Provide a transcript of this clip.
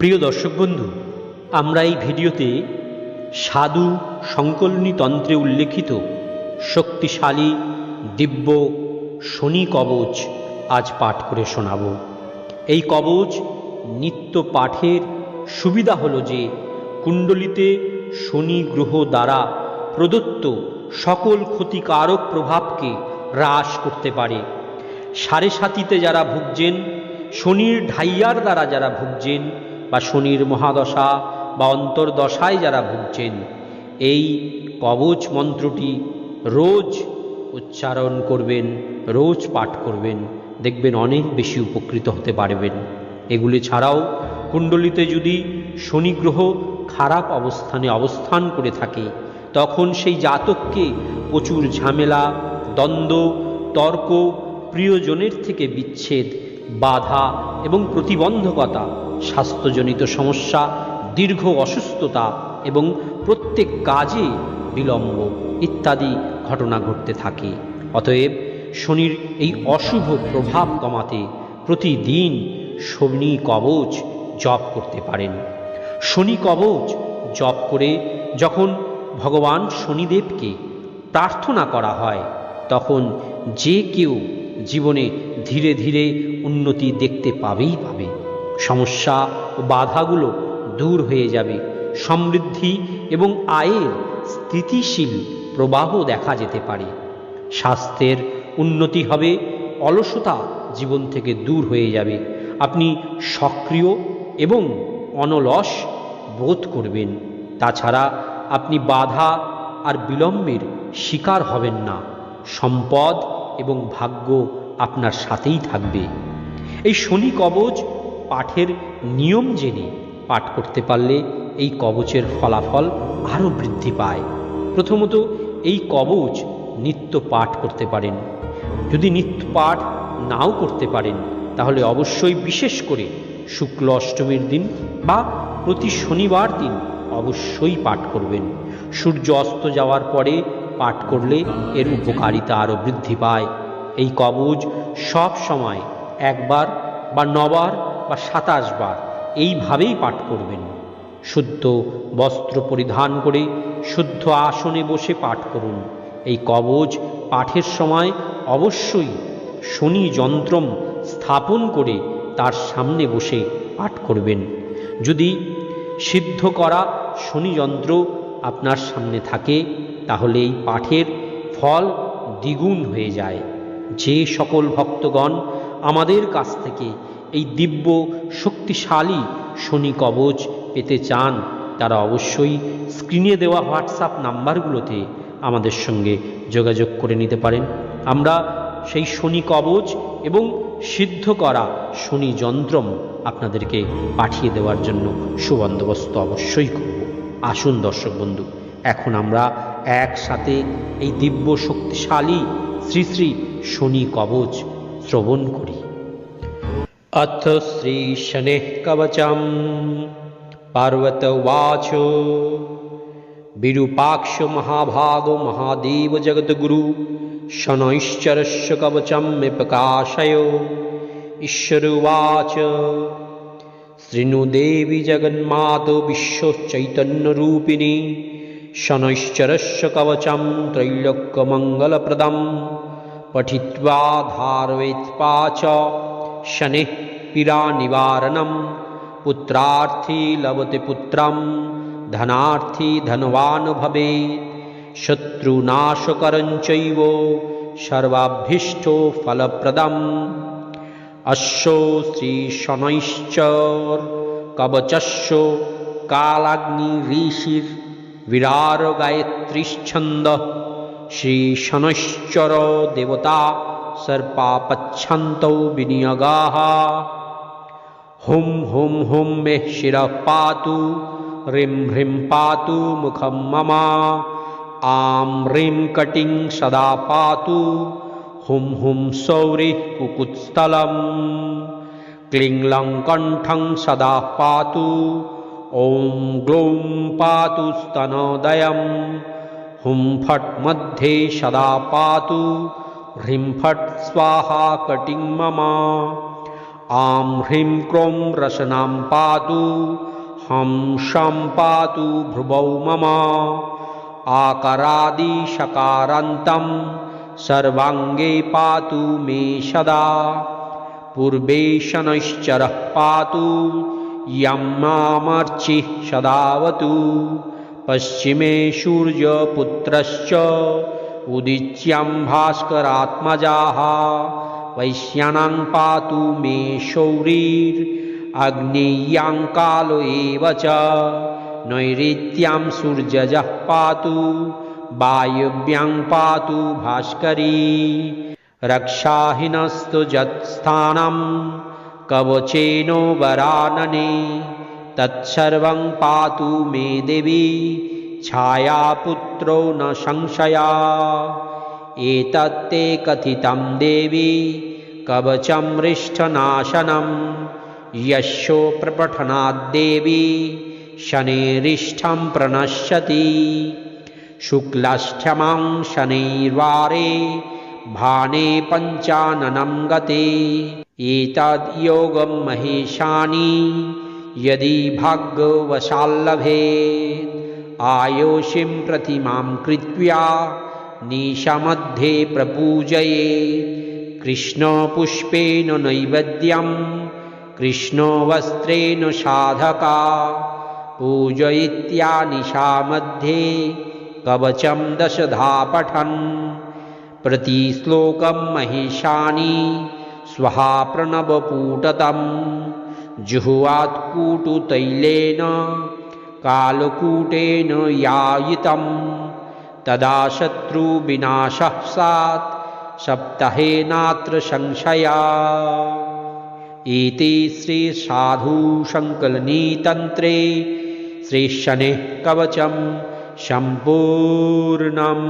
প্রিয় দর্শক বন্ধু, আমরা এই ভিডিওতে সাধু সংকলনী তন্ত্রে উল্লেখিত শক্তিশালী দিব্য শনি কবচ আজ পাঠ করে শোনাব। এই কবচ নিত্য পাঠের সুবিধা হলো যে, কুণ্ডলিতে শনি গ্রহ দ্বারা প্রদত্ত সকল ক্ষতিকারক প্রভাবকে হ্রাস করতে পারে। সাড়ে সাতিতে যারা ভুগছেন, শনির ঢাইয়ার দ্বারা যারা ভুগছেন বা শনির মহাদশা বা অন্তর্দশায় যারা ভুগছেন, এই কবচ মন্ত্রটি রোজ উচ্চারণ করবেন, রোজ পাঠ করবেন, দেখবেন অনেক বেশি উপকৃত হতে পারবেন। এগুলি ছাড়াও কুণ্ডলিতে যদি শনি গ্রহ খারাপ অবস্থানে অবস্থান করে থাকে, তখন সেই জাতককে প্রচুর ঝামেলা, দ্বন্দ্ব, তর্ক, প্রিয়জনের থেকে বিচ্ছেদ বাধা এবং প্রতিবন্ধকতা, স্বাস্থ্যজনিত সমস্যা, দীর্ঘ অসুস্থতা এবং প্রত্যেক কাজে বিলম্ব ইত্যাদি ঘটনা ঘটতে থাকে। অতএব শনির এই অশুভ প্রভাব কমাতে প্রতিদিন শনি কবচ জপ করতে পারেন। শনি কবচ জপ করে যখন ভগবান শনিদেবকে প্রার্থনা করা হয়, তখন যে কেউ জীবনে ধীরে ধীরে উন্নতি দেখতে পাবেই পাবে। সমস্যা ও বাধাগুলো দূর হয়ে যাবে। সমৃদ্ধি এবং আয়ের স্থিতিশীল প্রবাহ দেখা যেতে পারে। স্বাস্থ্যের উন্নতি হবে, অলসতা জীবন থেকে দূর হয়ে যাবে। আপনি সক্রিয় এবং অনলস বোধ করবেন। তাছাড়া আপনি বাধা আর বিলম্বের শিকার হবেন না। সম্পদ এবং ভাগ্য আপনার সাথেই থাকবে। এই শনি কবচ পাঠের নিয়ম জেনে পাঠ করতে পারলে এই কবচের ফলাফল আরও বৃদ্ধি পায়। প্রথমত, এই কবচ নিত্য পাঠ করতে পারেন। যদি নিত্য পাঠ নাও করতে পারেন, তাহলে অবশ্যই বিশেষ করে শুক্ল অষ্টমীর দিন বা প্রতি শনিবার দিন অবশ্যই পাঠ করবেন। সূর্য অস্ত যাওয়ার পরে পাঠ করলে এর উপকারিতা আরও বৃদ্ধি পায়। এই কবচ সব সময় একবার বা নবার বা সাতাশ বার এইভাবেই পাঠ করবেন। শুদ্ধ বস্ত্র পরিধান করে, শুদ্ধ আসনে বসে পাঠ করুন। এই কবচ পাঠের সময় অবশ্যই শনি যন্ত্রম স্থাপন করে তার সামনে বসে পাঠ করবেন। যদি সিদ্ধ করা শনি যন্ত্র আপনার সামনে থাকে, তাহলে এই পাঠের ফল দ্বিগুণ হয়ে যায়। যে সকল ভক্তগণ আমাদের কাছ থেকে এই দিব্য, শক্তিশালী শনি কবচ পেতে চান, তারা অবশ্যই স্ক্রিনে দেওয়া হোয়াটসঅ্যাপ নাম্বারগুলোতে আমাদের সঙ্গে যোগাযোগ করে নিতে পারেন। আমরা সেই শনি কবচ এবং সিদ্ধ করা শনি যন্ত্রম আপনাদেরকে পাঠিয়ে দেওয়ার জন্য সুবন্দোবস্ত অবশ্যই করব। আসুন দর্শক বন্ধু, এখন আমরা একসাথে এই দিব্য, শক্তিশালী শ্রী শ্রী শনি কবচ শ্রবণ করি। অথ শ্রী শনে কবচম পার্বত উচ বিরূপাক্ষ মহাভাগ মহাদেব জগদ্গুরু শনৈশ্চরস্য কবচম মে প্রকাশয় ঈশ্বর উচ শৃণু দেবী জগন্মাত বিশ্ব চৈতন্যরূপিণী শনৈশ্চরস্য কবচম ত্রৈলোক্যমঙ্গলপ্রদম पठित्वा धारयित्वा च शनिः पीडानिवारणं पुत्रार्थी लभते पुत्रं धनार्थी धनवान् भवेत् शत्रुनाशकरं चैव सर्वाभीष्टो फलप्रदम् अश्यो श्रीशनैश्चर देवता सर्पापच्छन्तौ विनियोगाः। हुं हुं हुं मे शिरः पातु ह्रीं ह्रीं पातु मुखं मम आं ह्रीं कटिं सदा पातु हुं हुं सौरिः कुकुत्स्थलम्। क्लीं लं कण्ठं सदा पातु ॐ ग्लौं पातु स्तनोदयं हुं फट् मध्ये सदा पातु। ह्रीं फट् स्वाहा कटिं मम। आं ह्रीं क्रों रसनां पातु। हं शं पातु भ्रुवौ मम। आकरादिशकारान्तं सर्वाङ्गे पातु मे सदा पूर्वे शनैश्चरः पातु। यं मामर्चिः सदावतु पश्चिमे सूर्यपुत्रश्च उदिच्यां भास्करात्मजाः वैश्यानां पातु मे शौरीर्ग्नेय्यां कालो एव च नैऋत्यां सूर्यजः पातु वायव्यां पातु भास्करी रक्षाहीनस्तु यत्स्थानं कवचेनो वरानने तत्सर्वं पातु मे देवी। छायापुत्रो न संशया। एतत्ते कथितं देवी कवचं हृष्ठनाशनं यशो प्रपठनाद्देवी शनेरिष्ठं प्रणश्यति। शुक्लाष्टमां शनैर्वारे भाने पञ्चाननं गते। एतद्योगं महेशानि यदि भाग्यवशाल्लभेत् आयोषिं प्रतिमां कृत्वा निशमध्ये प्रपूजये कृष्णपुष्पेण कृष्णवस्त्रेण साधका पूजयित्या निशामध्ये कवचं दशधा पठन् प्रतिश्लोकं महिषानि स्वहा प्रणवपूटतं जुह्वात्कूटुतैलेन कालकूटेन यायितं तदा शत्रुविनाशः स्यात् सप्ताहेनात्र संशया। इति श्रीसाधुसङ्कलनीतन्त्रे श्रीशनेः कवचं सम्पूर्णम्।